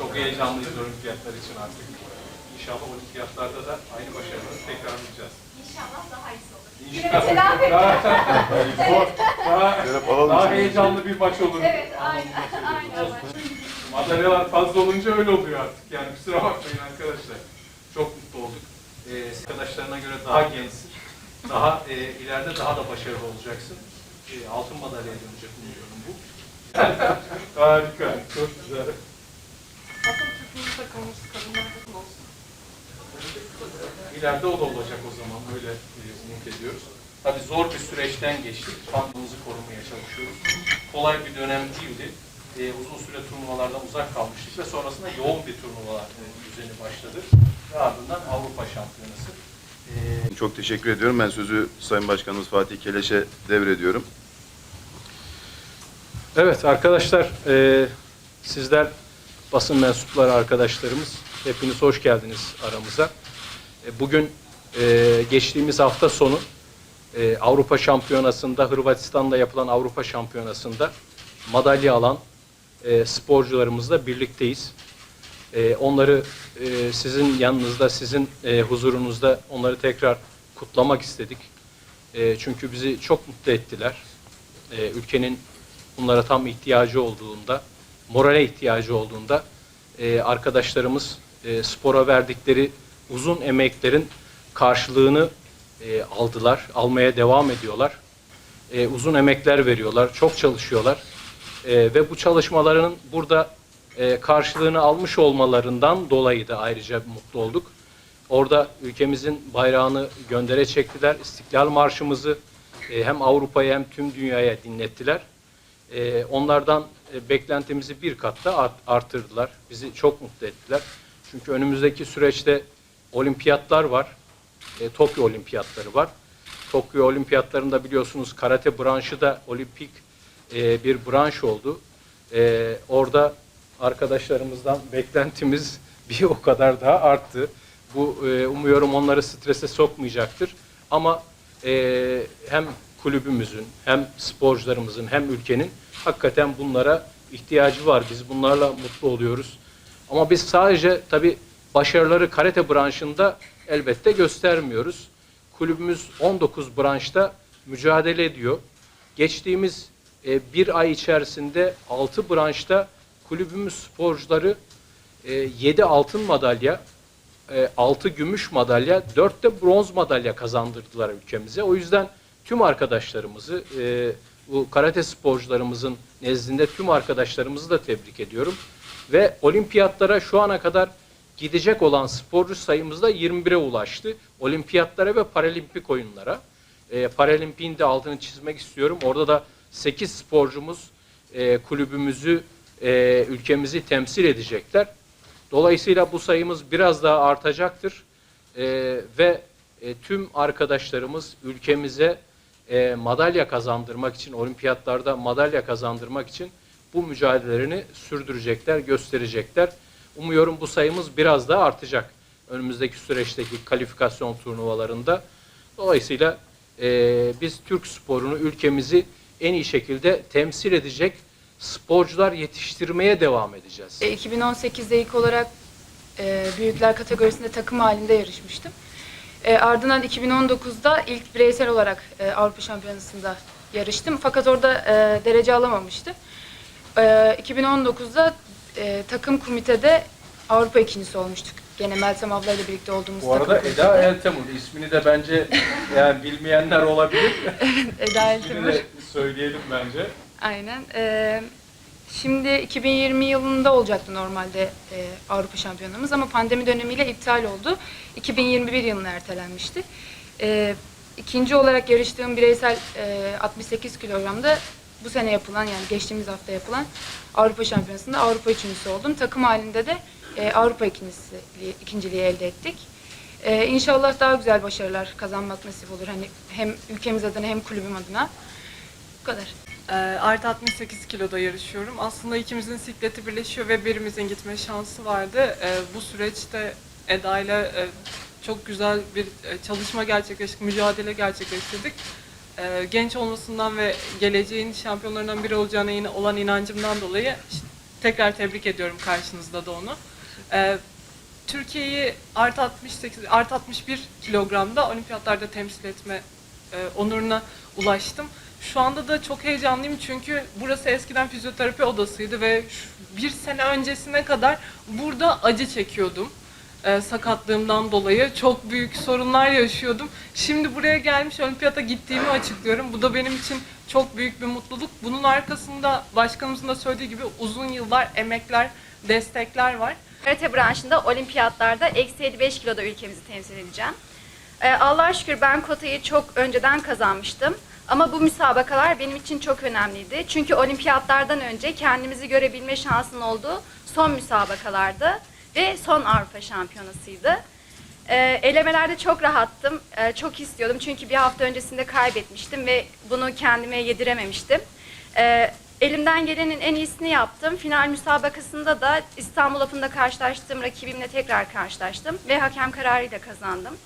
Çok heyecanlıyız olimpiyatlar için artık. İnşallah olimpiyatlarda da aynı başarıları tekrarlayacağız. İnşallah daha iyisi olur. İnşallah telafi daha, daha, daha heyecanlı bir maç olur. Evet, aynen. aynen. Madalyalar fazla olunca öyle oluyor artık. Yani kusura bakmayın arkadaşlar. Çok mutlu olduk. Ee, arkadaşlarına göre daha gençsin. Daha e, ileride daha da başarılı olacaksın. E, altın madalyaya dönecek umuyorum bu. Harika. Çok güzel. İleride o da olacak o zaman. Öyle e, umut ediyoruz. Tabii zor bir süreçten geçtik. Bandımızı korumaya çalışıyoruz. Kolay bir dönem değildi. E, uzun süre turnuvalardan uzak kalmıştık ve sonrasında yoğun bir turnuva e, düzeni başladı. Ve ardından Avrupa Şampiyonası. E, Çok teşekkür ediyorum. Ben sözü Sayın Başkanımız Fatih Keleş'e devrediyorum. Evet arkadaşlar, e, sizler basın mensupları arkadaşlarımız, hepiniz hoş geldiniz aramıza. E, bugün e, geçtiğimiz hafta sonu e, Avrupa Şampiyonası'nda, Hırvatistan'da yapılan Avrupa Şampiyonası'nda madalya alan sporcularımızla birlikteyiz. Onları sizin yanınızda, sizin huzurunuzda onları tekrar kutlamak istedik. Çünkü bizi çok mutlu ettiler. Ülkenin bunlara tam ihtiyacı olduğunda, morale ihtiyacı olduğunda arkadaşlarımız spora verdikleri uzun emeklerin karşılığını e, aldılar, almaya devam ediyorlar. E, uzun emekler veriyorlar, çok çalışıyorlar. E, ve bu çalışmalarının burada e, karşılığını almış olmalarından dolayı da ayrıca mutlu olduk. Orada ülkemizin bayrağını göndere çektiler. İstiklal Marşımızı e, hem Avrupa'ya hem tüm dünyaya dinlettiler. E, onlardan e, beklentimizi bir kat da art- artırdılar. Bizi çok mutlu ettiler. Çünkü önümüzdeki süreçte olimpiyatlar var. E, Tokyo olimpiyatları var. Tokyo olimpiyatlarında biliyorsunuz karate branşı da olimpik e, bir branş oldu. E, orada arkadaşlarımızdan beklentimiz bir o kadar daha arttı. Bu e, umuyorum onları strese sokmayacaktır. Ama e, hem kulübümüzün hem sporcularımızın hem ülkenin hakikaten bunlara ihtiyacı var. Biz bunlarla mutlu oluyoruz. Ama biz sadece tabii başarıları karate branşında elbette göstermiyoruz. Kulübümüz 19 branşta mücadele ediyor. Geçtiğimiz e, bir ay içerisinde 6 branşta kulübümüz sporcuları e, 7 altın madalya, 6 gümüş madalya, 4 de bronz madalya kazandırdılar ülkemize. O yüzden tüm arkadaşlarımızı, e, bu karate sporcularımızın nezdinde tüm arkadaşlarımızı da tebrik ediyorum. Ve olimpiyatlara şu ana kadar gidecek olan sporcu sayımız da 21'e ulaştı. Olimpiyatlara ve paralimpik oyunlara. E, paralimpiğin de altını çizmek istiyorum. Orada da 8 sporcumuz e, kulübümüzü, e, ülkemizi temsil edecekler. Dolayısıyla bu sayımız biraz daha artacaktır E, ve e, tüm arkadaşlarımız ülkemize e, madalya kazandırmak için, olimpiyatlarda madalya kazandırmak için bu mücadelelerini sürdürecekler, gösterecekler. Umuyorum bu sayımız biraz daha artacak önümüzdeki süreçteki kalifikasyon turnuvalarında. Dolayısıyla e, biz Türk sporunu, ülkemizi en iyi şekilde temsil edecek sporcular yetiştirmeye devam edeceğiz. E, 2018'de ilk olarak e, büyükler kategorisinde takım halinde yarışmıştım. E, ardından 2019'da ilk bireysel olarak e, Avrupa Şampiyonası'nda yarıştım. Fakat orada e, derece alamamıştım. E, 2019'da e, takım komitede Avrupa ikincisi olmuştuk. Gene Meltem abla ile birlikte olduğumuz Bu arada takım Eda komitede. Eltemur ismini de bence yani bilmeyenler olabilir. Eda İsmini Eltemur. de söyleyelim bence. Aynen. Ee, şimdi 2020 yılında olacaktı normalde e, Avrupa Şampiyonamız ama pandemi dönemiyle iptal oldu. 2021 yılına ertelenmişti. Ee, ikinci olarak yarıştığım bireysel e, 68 kilogramda bu sene yapılan yani geçtiğimiz hafta yapılan Avrupa Şampiyonası'nda Avrupa üçüncüsü oldum. Takım halinde de e, Avrupa ikincisi, ikinciliği elde ettik. Ee, inşallah daha güzel başarılar kazanmak nasip olur. Hani hem ülkemiz adına hem kulübüm adına. Bu kadar. Ee, Artı 68 kiloda yarışıyorum. Aslında ikimizin sikleti birleşiyor ve birimizin gitme şansı vardı. Ee, bu süreçte Eda ile e, çok güzel bir e, çalışma gerçekleştirdik, mücadele gerçekleştirdik. Ee, genç olmasından ve geleceğin şampiyonlarından biri olacağına yine olan inancımdan dolayı tekrar tebrik ediyorum karşınızda da onu. E, Türkiye'yi artı 68, artı 61 kilogramda olimpiyatlarda temsil etme e, onuruna ulaştım. Şu anda da çok heyecanlıyım çünkü burası eskiden fizyoterapi odasıydı ve bir sene öncesine kadar burada acı çekiyordum. E, sakatlığımdan dolayı çok büyük sorunlar yaşıyordum. Şimdi buraya gelmiş olimpiyata gittiğimi açıklıyorum. Bu da benim için çok büyük bir mutluluk. Bunun arkasında başkanımızın da söylediği gibi uzun yıllar emekler, destekler var. Karate branşında olimpiyatlarda eksi 55 kiloda ülkemizi temsil edeceğim. Ee, Allah'a şükür ben kotayı çok önceden kazanmıştım. Ama bu müsabakalar benim için çok önemliydi. Çünkü olimpiyatlardan önce kendimizi görebilme şansının olduğu son müsabakalardı ve son Avrupa şampiyonasıydı. Ee, elemelerde çok rahattım, Ee, çok istiyordum çünkü bir hafta öncesinde kaybetmiştim ve bunu kendime yedirememiştim. Ee, elimden gelenin en iyisini yaptım. Final müsabakasında da İstanbul Up'ında karşılaştığım rakibimle tekrar karşılaştım ve hakem kararıyla kazandım.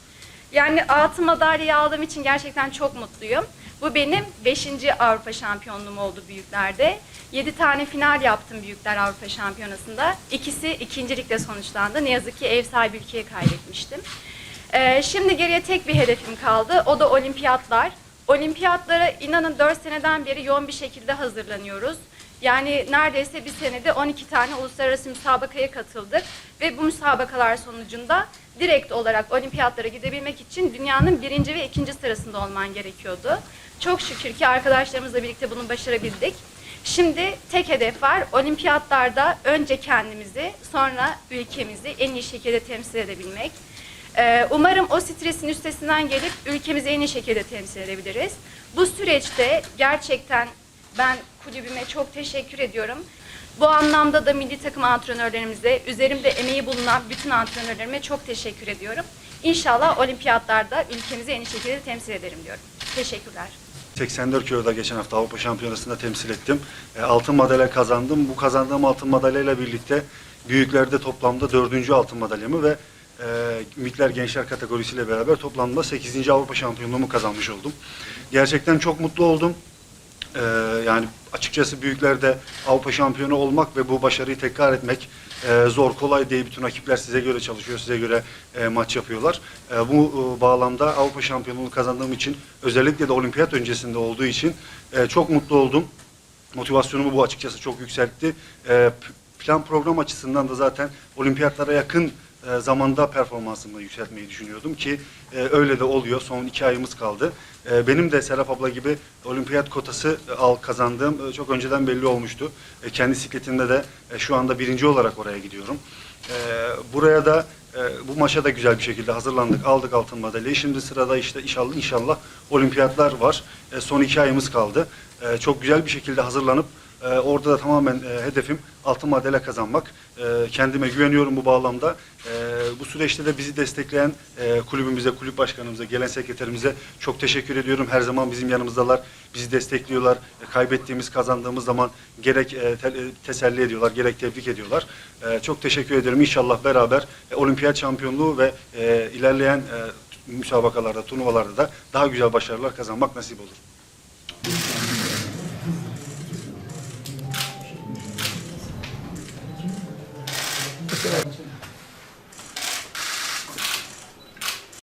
Yani altın madalyayı aldığım için gerçekten çok mutluyum. Bu benim 5. Avrupa şampiyonluğum oldu büyüklerde. 7 tane final yaptım büyükler Avrupa şampiyonasında. İkisi ikincilikle sonuçlandı. Ne yazık ki ev sahibi ülkeye kaybetmiştim. Ee, şimdi geriye tek bir hedefim kaldı. O da olimpiyatlar. Olimpiyatlara inanın 4 seneden beri yoğun bir şekilde hazırlanıyoruz. Yani neredeyse bir senede 12 tane uluslararası müsabakaya katıldık ve bu müsabakalar sonucunda direkt olarak olimpiyatlara gidebilmek için dünyanın birinci ve ikinci sırasında olman gerekiyordu. Çok şükür ki arkadaşlarımızla birlikte bunu başarabildik. Şimdi tek hedef var. Olimpiyatlarda önce kendimizi, sonra ülkemizi en iyi şekilde temsil edebilmek. Ee, Umarım o stresin üstesinden gelip ülkemizi en iyi şekilde temsil edebiliriz. Bu süreçte gerçekten ben kulübüme çok teşekkür ediyorum. Bu anlamda da milli takım antrenörlerimize, üzerimde emeği bulunan bütün antrenörlerime çok teşekkür ediyorum. İnşallah olimpiyatlarda ülkemizi en iyi şekilde temsil ederim diyorum. Teşekkürler. 84 kiloda geçen hafta Avrupa Şampiyonası'nda temsil ettim. E, altın madalya kazandım. Bu kazandığım altın madalyayla birlikte büyüklerde toplamda dördüncü altın madalyamı ve e, Mikler Gençler kategorisiyle beraber toplamda 8. Avrupa Şampiyonluğumu kazanmış oldum. Gerçekten çok mutlu oldum. Ee, yani açıkçası büyüklerde Avrupa şampiyonu olmak ve bu başarıyı tekrar etmek e, zor kolay değil. Bütün rakipler size göre çalışıyor, size göre e, maç yapıyorlar. E, bu e, bağlamda Avrupa şampiyonluğunu kazandığım için özellikle de olimpiyat öncesinde olduğu için e, çok mutlu oldum. Motivasyonumu bu açıkçası çok yükseltti. E, plan program açısından da zaten olimpiyatlara yakın e, zamanda performansımı yükseltmeyi düşünüyordum ki e, öyle de oluyor. Son iki ayımız kaldı. E, benim de Serap abla gibi olimpiyat kotası e, al kazandığım e, çok önceden belli olmuştu. E, kendi sikletimde de e, şu anda birinci olarak oraya gidiyorum. E, buraya da e, bu maça da güzel bir şekilde hazırlandık. Aldık altın madalyayı. Şimdi sırada işte inşallah inşallah olimpiyatlar var. E, son iki ayımız kaldı. E, çok güzel bir şekilde hazırlanıp ee, orada da tamamen e, hedefim altın madalya kazanmak. Ee, kendime güveniyorum bu bağlamda. Ee, bu süreçte de bizi destekleyen e, kulübümüze, kulüp başkanımıza, gelen sekreterimize çok teşekkür ediyorum. Her zaman bizim yanımızdalar, bizi destekliyorlar. E, kaybettiğimiz, kazandığımız zaman gerek e, te- e, teselli ediyorlar, gerek tebrik ediyorlar. E, çok teşekkür ederim. İnşallah beraber e, olimpiyat şampiyonluğu ve e, ilerleyen e, müsabakalarda, turnuvalarda da daha güzel başarılar kazanmak nasip olur.